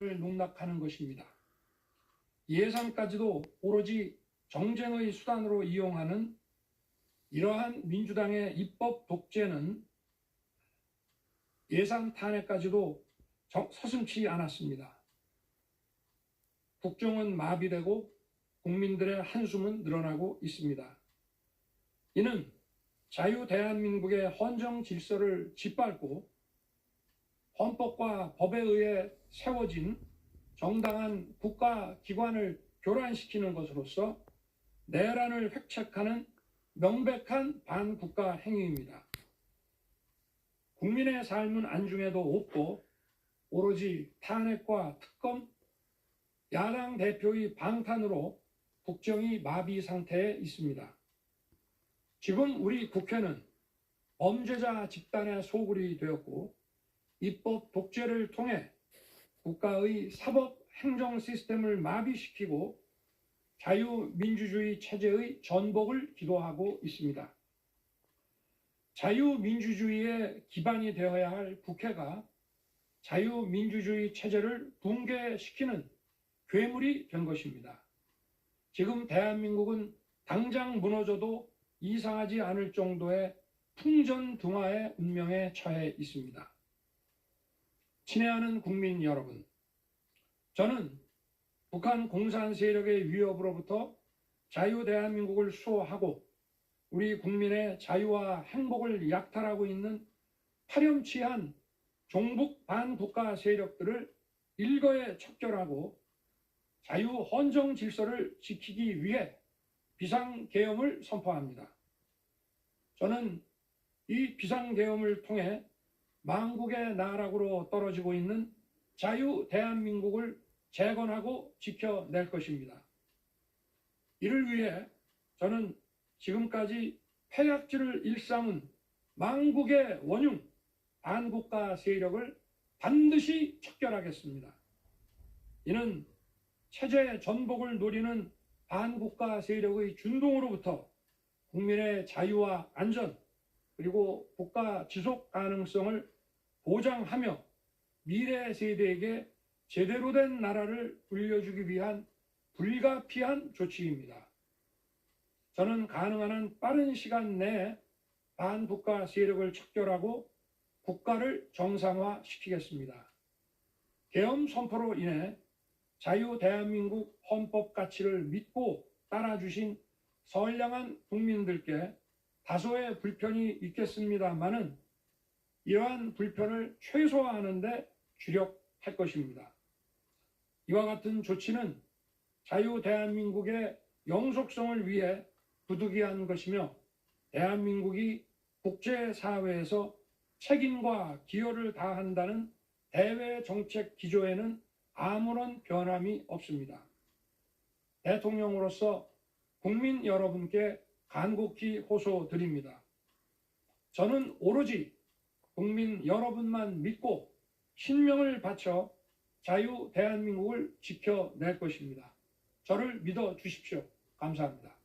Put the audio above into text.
농락하는 것입니다. 예산까지도 오로지 정쟁의 수단으로 이용하는 이러한 민주당의 입법 독재는 예산 탄핵까지도 정- 서슴치 않았습니다. 국정은 마비되고 국민들의 한숨은 늘어나고 있습니다. 이는 자유 대한민국의 헌정 질서를 짓밟고 헌법과 법에 의해 세워진 정당한 국가 기관을 교란시키는 것으로서 내란을 획책하는 명백한 반국가 행위입니다. 국민의 삶은 안중에도 없고 오로지 탄핵과 특검, 야당 대표의 방탄으로 국정이 마비 상태에 있습니다. 지금 우리 국회는 범죄자 집단의 소굴이 되었고 입법 독재를 통해 국가의 사법 행정 시스템을 마비시키고 자유민주주의 체제의 전복을 기도하고 있습니다. 자유민주주의의 기반이 되어야 할 국회가 자유민주주의 체제를 붕괴시키는 괴물이 된 것입니다. 지금 대한민국은 당장 무너져도 이상하지 않을 정도의 풍전등화의 운명에 처해 있습니다. 친애하는 국민 여러분, 저는 북한 공산 세력의 위협으로부터 자유 대한민국을 수호하고 우리 국민의 자유와 행복을 약탈하고 있는 파렴치한 종북 반국가 세력들을 일거에 척결하고 자유 헌정 질서를 지키기 위해 비상계엄을 선포합니다. 저는 이 비상계엄을 통해 망국의 나락으로 떨어지고 있는 자유 대한민국을 재건하고 지켜낼 것입니다. 이를 위해 저는 지금까지 폐약질을 일삼은 망국의 원흉 반국가 세력을 반드시 척결하겠습니다. 이는 체제 전복을 노리는 반국가 세력의 준동으로부터 국민의 자유와 안전 그리고 국가 지속 가능성을 보장하며 미래 세대에게 제대로 된 나라를 물려주기 위한 불가피한 조치입니다. 저는 가능한 한 빠른 시간 내에 반국가 세력을 척결하고 국가를 정상화시키겠습니다. 계엄 선포로 인해 자유 대한민국 헌법 가치를 믿고 따라주신 선량한 국민들께 다소의 불편이 있겠습니다만은 이러한 불편을 최소화하는 데 주력할 것입니다. 이와 같은 조치는 자유 대한민국의 영속성을 위해 부득이한 것이며 대한민국이 국제사회에서 책임과 기여를 다한다는 대외 정책 기조에는 아무런 변함이 없습니다. 대통령으로서 국민 여러분께 간곡히 호소드립니다. 저는 오로지 국민 여러분만 믿고 신명을 바쳐 자유 대한민국을 지켜낼 것입니다. 저를 믿어 주십시오. 감사합니다.